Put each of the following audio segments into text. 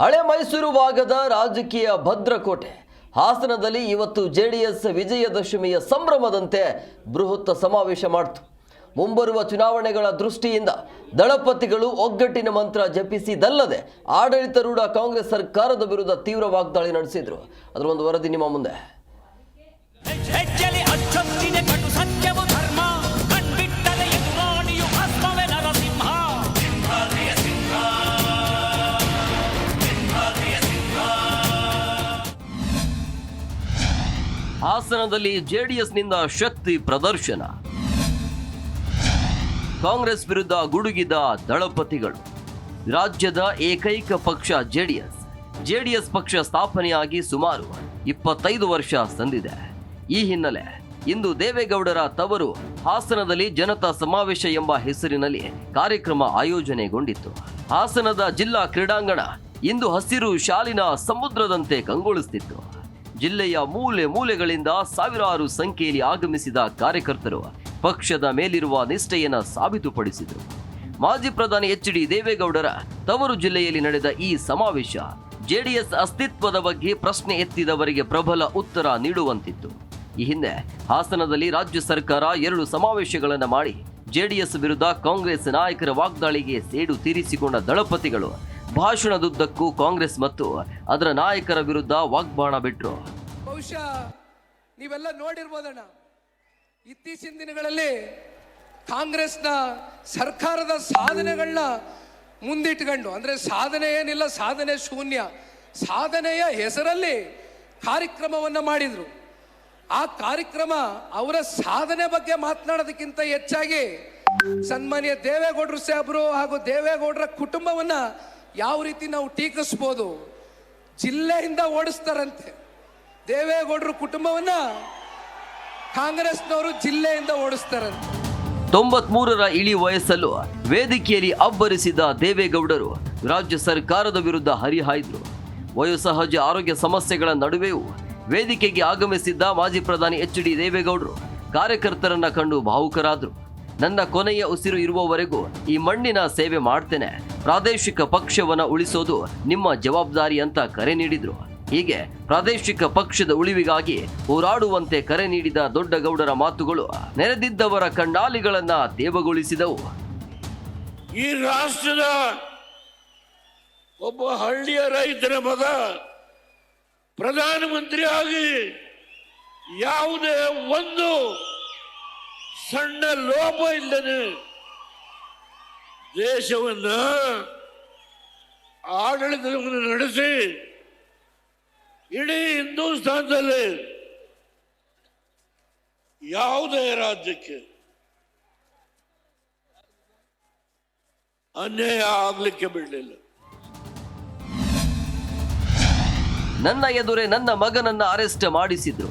ಹಳೆ ಮೈಸೂರು ಭಾಗದ ರಾಜಕೀಯ ಭದ್ರಕೋಟೆ. ಹಾಸನದಲ್ಲಿ ಇವತ್ತು ಜೆಡಿಎಸ್ ವಿಜಯದಶಮಿಯ ಸಂಭ್ರಮದಂತೆ ಬೃಹತ್ ಸಮಾವೇಶ ಮಾಡಿತು. ಮುಂಬರುವ ಚುನಾವಣೆಗಳ ದೃಷ್ಟಿಯಿಂದ ದಳಪತಿಗಳು ಒಗ್ಗಟ್ಟಿನ ಮಂತ್ರ ಜಪಿಸಿದಲ್ಲದೆ ಆಡಳಿತಾರೂಢ ಕಾಂಗ್ರೆಸ್ ಸರ್ಕಾರದ ವಿರುದ್ಧ ತೀವ್ರ ವಾಗ್ದಾಳಿ ನಡೆಸಿದ್ರು. ಅದರ ಒಂದು ವರದಿ ನಿಮ್ಮ ಮುಂದೆ. ಹಾಸನದಲ್ಲಿ ಜೆಡಿಎಸ್ನಿಂದ ಶಕ್ತಿ ಪ್ರದರ್ಶನ. ಕಾಂಗ್ರೆಸ್ ವಿರುದ್ಧ ಗುಡುಗಿದ ದಳಪತಿಗಳು. ರಾಜ್ಯದ ಏಕೈಕ ಪಕ್ಷ ಜೆಡಿಎಸ್. ಜೆಡಿಎಸ್ ಪಕ್ಷ ಸ್ಥಾಪನೆಯಾಗಿ ಸುಮಾರು ಇಪ್ಪತ್ತೈದು ವರ್ಷ ಸಂದಿದೆ. ಈ ಹಿನ್ನೆಲೆ ಇಂದು ದೇವೇಗೌಡರ ತವರು ಹಾಸನದಲ್ಲಿ ಜನತಾ ಸಮಾವೇಶ ಎಂಬ ಹೆಸರಿನಲ್ಲಿ ಕಾರ್ಯಕ್ರಮ ಆಯೋಜನೆಗೊಂಡಿತ್ತು. ಹಾಸನದ ಜಿಲ್ಲಾ ಕ್ರೀಡಾಂಗಣ ಇಂದು ಹಸಿರು ಶಾಲಿನ ಸಮುದ್ರದಂತೆ ಕಂಗೊಳಿಸುತ್ತಿತ್ತು ಜಿಲ್ಲೆಯ ಮೂಲೆ ಮೂಲೆಗಳಿಂದ ಸಾವಿರಾರು ಸಂಖ್ಯೆಯಲ್ಲಿ ಆಗಮಿಸಿದ ಕಾರ್ಯಕರ್ತರು ಪಕ್ಷದ ಮೇಲಿರುವ ನಿಷ್ಠೆಯನ್ನು ಸಾಬೀತುಪಡಿಸಿದರು. ಮಾಜಿ ಪ್ರಧಾನಿ ಎಚ್ ಡಿ ದೇವೇಗೌಡರ ತವರು ಜಿಲ್ಲೆಯಲ್ಲಿ ನಡೆದ ಈ ಸಮಾವೇಶ ಜೆಡಿಎಸ್ ಅಸ್ತಿತ್ವದ ಬಗ್ಗೆ ಪ್ರಶ್ನೆ ಎತ್ತಿದವರಿಗೆ ಪ್ರಬಲ ಉತ್ತರ ನೀಡುವಂತಿತ್ತು. ಈ ಹಿಂದೆ ಹಾಸನದಲ್ಲಿ ರಾಜ್ಯ ಸರ್ಕಾರ ಎರಡು ಸಮಾವೇಶಗಳನ್ನು ಮಾಡಿ ಜೆಡಿಎಸ್ ವಿರುದ್ಧ ಕಾಂಗ್ರೆಸ್ ನಾಯಕರ ವಾಗ್ದಾಳಿಗೆ ಸೇಡು ತೀರಿಸಿಕೊಂಡ ದಳಪತಿಗಳು ಭಾಷಣದುದ್ದಕ್ಕೂ ಕಾಂಗ್ರೆಸ್ ಮತ್ತು ಅದರ ನಾಯಕರ ವಿರುದ್ಧ ವಾಗ್ಬಾಣ ಬಿಟ್ರು. ಬಹುಶಃ ನೀವೆಲ್ಲ ನೋಡಿರ್ಬೋದಣ್ಣ, ಇತ್ತೀಚಿನ ದಿನಗಳಲ್ಲಿ ಕಾಂಗ್ರೆಸ್ನ ಸರ್ಕಾರದ ಸಾಧನೆಗಳನ್ನ ಮುಂದಿಟ್ಕೊಂಡು, ಅಂದರೆ ಸಾಧನೆ ಏನಿಲ್ಲ, ಸಾಧನೆ ಶೂನ್ಯ, ಸಾಧನೆಯ ಹೆಸರಲ್ಲಿ ಕಾರ್ಯಕ್ರಮವನ್ನು ಮಾಡಿದರು. ಆ ಕಾರ್ಯಕ್ರಮ ಅವರ ಸಾಧನೆ ಬಗ್ಗೆ ಮಾತನಾಡೋದಕ್ಕಿಂತ ಹೆಚ್ಚಾಗಿ ಸನ್ಮಾನ್ಯ ದೇವೇಗೌಡರು ಸಾಹೇಬರು ಹಾಗೂ ದೇವೇಗೌಡರ ಕುಟುಂಬವನ್ನ ಯಾವ ರೀತಿ ನಾವು ಟೀಕಿಸ್ಬೋದು? ಜಿಲ್ಲೆಯಿಂದ ಓಡಿಸ್ತಾರಂತೆ. ದೇವೇಗೌಡರು ಕುಟುಂಬವನ್ನ ಕಾಂಗ್ರೆಸ್ನವರು ಜಿಲ್ಲೆಯಿಂದ ಓಡಿಸ್ತಾರಂತೆ. ತೊಂಬತ್ಮೂರರ ಇಳಿ ವಯಸ್ಸಲ್ಲೂ ವೇದಿಕೆಯಲ್ಲಿ ಅಬ್ಬರಿಸಿದ ದೇವೇಗೌಡರು ರಾಜ್ಯ ಸರ್ಕಾರದ ವಿರುದ್ಧ ಹರಿಹಾಯ್ದರು. ವಯೋಸಹಜ ಆರೋಗ್ಯ ಸಮಸ್ಯೆಗಳ ನಡುವೆಯೂ ವೇದಿಕೆಗೆ ಆಗಮಿಸಿದ್ದ ಮಾಜಿ ಪ್ರಧಾನಿ ಎಚ್ ಡಿ ದೇವೇಗೌಡರು ಕಾರ್ಯಕರ್ತರನ್ನ ಕಂಡು ಭಾವುಕರಾದರು. ನನ್ನ ಕೊನೆಯ ಉಸಿರು ಇರುವವರೆಗೂ ಈ ಮಣ್ಣಿನ ಸೇವೆ ಮಾಡ್ತೇನೆ. ಪ್ರಾದೇಶಿಕ ಪಕ್ಷವನ್ನ ಉಳಿಸೋದು ನಿಮ್ಮ ಜವಾಬ್ದಾರಿ ಅಂತ ಕರೆ ನೀಡಿದ್ರು. ಹೀಗೆ ಪ್ರಾದೇಶಿಕ ಪಕ್ಷದ ಉಳಿವಿಗಾಗಿ ಹೋರಾಡುವಂತೆ ಕರೆ ನೀಡಿದ ದೊಡ್ಡಗೌಡರ ಮಾತುಗಳು ನೆರೆದಿದ್ದವರ ಕಂಡಾಲಿಗಳನ್ನ ದೇವಗೊಳಿಸಿದವು. ಈ ರಾಷ್ಟ್ರದ ಒಬ್ಬ ಹಳ್ಳಿಯ ರೈತನ ಮಗ ಪ್ರಧಾನಮಂತ್ರಿ ಆಗಿ ಯಾವುದೇ ಒಂದು ಸಣ್ಣ ಲೋಪ ಇಲ್ಲದೆ ದೇಶವನ್ನ ಆಡಳಿತವನ್ನು ನಡೆಸಿ ಇಡೀ ಹಿಂದೂಸ್ತಾನದಲ್ಲಿ ಯಾವುದೇ ರಾಜ್ಯಕ್ಕೆ ಅನ್ಯಾಯ ಆಗ್ಲಿಕ್ಕೆ ಬಿಡಲಿಲ್ಲ. ನನ್ನ ಎದುರೇ ನನ್ನ ಮಗನನ್ನ ಅರೆಸ್ಟ್ ಮಾಡಿಸಿದ್ರು.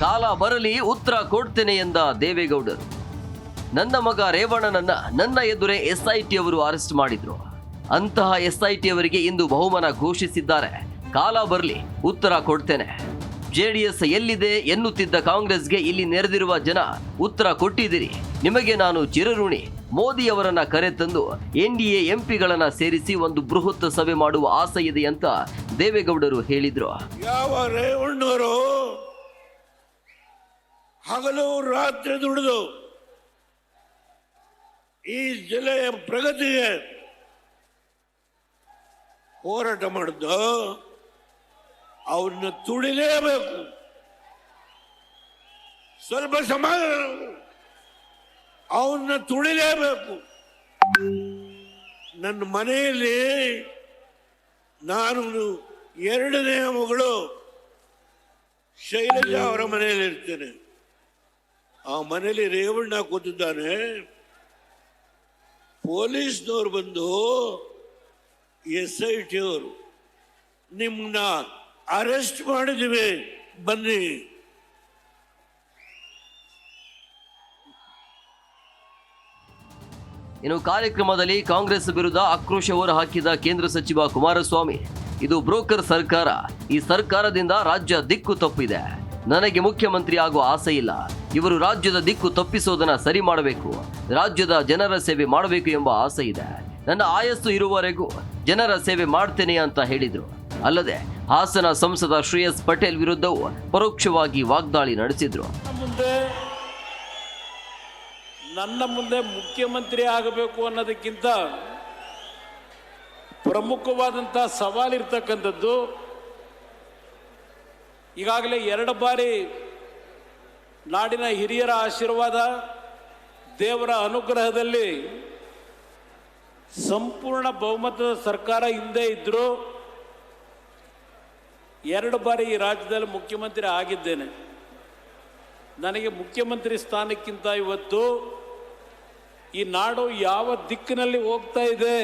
ಕಾಲ ಬರಲಿ ಉತ್ತರ ಕೊಡ್ತೇನೆ ಎಂದ ದೇವೇಗೌಡರು. ನನ್ನ ಮಗ ರೇವಣ್ಣನನ್ನ ನನ್ನ ಎದುರೇ ಎಸ್ಐಟಿ ಅವರು ಅರೆಸ್ಟ್ ಮಾಡಿದ್ರು. ಅಂತಹ ಎಸ್ಐಟಿ ಅವರಿಗೆ ಇಂದು ಬಹುಮಾನ ಘೋಷಿಸಿದ್ದಾರೆ. ಕಾಲ ಬರಲಿ, ಉತ್ತರ ಕೊಡ್ತೇನೆ. ಜೆಡಿಎಸ್ ಎಲ್ಲಿದೆ ಎನ್ನುತ್ತಿದ್ದ ಕಾಂಗ್ರೆಸ್ಗೆ ಇಲ್ಲಿ ನೆರೆದಿರುವ ಜನ ಉತ್ತರ ಕೊಟ್ಟಿದ್ದೀರಿ. ನಿಮಗೆ ನಾನು ಚಿರಋಣಿ. ಮೋದಿ ಅವರನ್ನ ಕರೆತಂದು ಎನ್ ಡಿ ಎ ಎಂಪಿಗಳನ್ನ ಸೇರಿಸಿ ಒಂದು ಬೃಹತ್ ಸಭೆ ಮಾಡುವ ಆಸೆ ಇದೆ ಅಂತ ದೇವೇಗೌಡರು ಹೇಳಿದ್ರು. ಹಗಲು ರಾತ್ರಿ ದುಡಿದು ಈ ಜಿಲ್ಲೆಯ ಪ್ರಗತಿಗೆ ಹೋರಾಟ ಮಾಡಿದ್ದು ಅವ್ರನ್ನ ತುಳಿಲೇಬೇಕು ಸ್ವಲ್ಪ ಸಮಾಧಾನ ಅವನ್ನ ತುಳಿಲೇಬೇಕು ನನ್ನ ಮನೆಯಲ್ಲಿ ನಾನು ಎರಡನೇ ಮಗಳು ಶೈಲಜಾ ಅವರ ಮನೆಯಲ್ಲಿ ಇರ್ತೇನೆ ಆ ಮನೆಯಲ್ಲಿ ರೇವಣ್ಣ ಕೂತಿದ್ದಾನೆ. ಪೊಲೀಸ್ನವ್ರು ಬಂದು ಎಸ್ ಐ ಟಿ ಅವರು ನಿಮ್ಮನ್ನ ಅರೆಸ್ಟ್ ಮಾಡಿದ್ದೀವಿ, ಬನ್ನಿ. ಇನ್ನು ಕಾರ್ಯಕ್ರಮದಲ್ಲಿ ಕಾಂಗ್ರೆಸ್ ವಿರುದ್ಧ ಆಕ್ರೋಶ ಹೊರ ಹಾಕಿದ ಕೇಂದ್ರ ಸಚಿವ ಕುಮಾರಸ್ವಾಮಿ, ಇದು ಬ್ರೋಕರ್ ಸರ್ಕಾರ. ಈ ಸರ್ಕಾರದಿಂದ ರಾಜ್ಯ ದಿಕ್ಕು ತಪ್ಪಿದೆ. ನನಗೆ ಮುಖ್ಯಮಂತ್ರಿ ಆಗುವ ಆಸೆ ಇಲ್ಲ. ಇವರು ರಾಜ್ಯದ ದಿಕ್ಕು ತಪ್ಪಿಸೋದನ್ನ ಸರಿ ಮಾಡಬೇಕು. ರಾಜ್ಯದ ಜನರ ಸೇವೆ ಮಾಡಬೇಕು ಎಂಬ ಆಸೆ ಇದೆ. ನನ್ನ ಆಯಸ್ಸು ಇರುವವರೆಗೂ ಜನರ ಸೇವೆ ಮಾಡ್ತೇನೆ ಅಂತ ಹೇಳಿದರು. ಅಲ್ಲದೆ ಹಾಸನ ಸಂಸದ ಶ್ರೇಯಸ್ ಪಟೇಲ್ ವಿರುದ್ಧವೂ ಪರೋಕ್ಷವಾಗಿ ವಾಗ್ದಾಳಿ ನಡೆಸಿದ್ರು. ನನ್ನ ಮುಂದೆ ಮುಖ್ಯಮಂತ್ರಿ ಆಗಬೇಕು ಅನ್ನೋದಕ್ಕಿಂತ ಪ್ರಮುಖವಾದಂಥ ಸವಾಲಿರ್ತಕ್ಕಂಥದ್ದು ಈಗಾಗಲೇ ಎರಡು ಬಾರಿ ನಾಡಿನ ಹಿರಿಯರ ಆಶೀರ್ವಾದ, ದೇವರ ಅನುಗ್ರಹದಲ್ಲಿ ಸಂಪೂರ್ಣ ಬಹುಮತದ ಸರ್ಕಾರ ಹಿಂದೆ ಇದ್ದರೂ ಎರಡು ಬಾರಿ ಈ ರಾಜ್ಯದಲ್ಲಿ ಮುಖ್ಯಮಂತ್ರಿ ಆಗಿದ್ದೇನೆ. ನನಗೆ ಮುಖ್ಯಮಂತ್ರಿ ಸ್ಥಾನಕ್ಕಿಂತ ಇವತ್ತು ಈ ನಾಡು ಯಾವ ದಿಕ್ಕಿನಲ್ಲಿ ಹೋಗ್ತಾ ಇದೆ,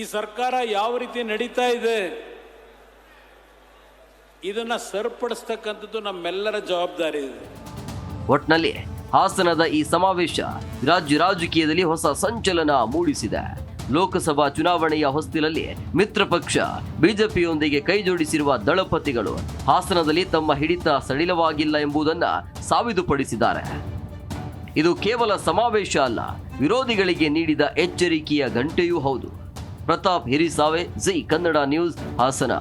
ಈ ಸರ್ಕಾರ ಯಾವ ರೀತಿ ನಡೀತಾ ಇದೆ ಇದನ್ನ ಸರಿಪಡಿಸ್ತಕ್ಕಂಥದ್ದು ನಮ್ಮೆಲ್ಲರ ಜವಾಬ್ದಾರಿ ಇದೆ. ಒಟ್ನಲ್ಲಿ ಹಾಸನದ ಈ ಸಮಾವೇಶ ರಾಜ್ಯ ರಾಜಕೀಯದಲ್ಲಿ ಹೊಸ ಸಂಚಲನ ಮೂಡಿಸಿದೆ. ಲೋಕಸಭಾ ಚುನಾವಣೆಯ ಹೊಸ್ತಿಲಲ್ಲಿ ಮಿತ್ರ ಪಕ್ಷ ಬಿಜೆಪಿಯೊಂದಿಗೆ ಕೈಜೋಡಿಸಿರುವ ದಳಪತಿಗಳು ಹಾಸನದಲ್ಲಿ ತಮ್ಮ ಹಿಡಿತ ಸಡಿಲವಾಗಿಲ್ಲ ಎಂಬುದನ್ನ ಸಾಬೀತುಪಡಿಸಿದ್ದಾರೆ. ಇದು ಕೇವಲ ಸಮಾವೇಶ ಅಲ್ಲ, ವಿರೋಧಿಗಳಿಗೆ ನೀಡಿದ ಎಚ್ಚರಿಕೆಯ ಗಂಟೆಯೂ ಹೌದು. ಪ್ರತಾಪ್ ಹಿರಿಸಾವೆ, ಜೈ ಕನ್ನಡ ನ್ಯೂಸ್, ಹಾಸನ.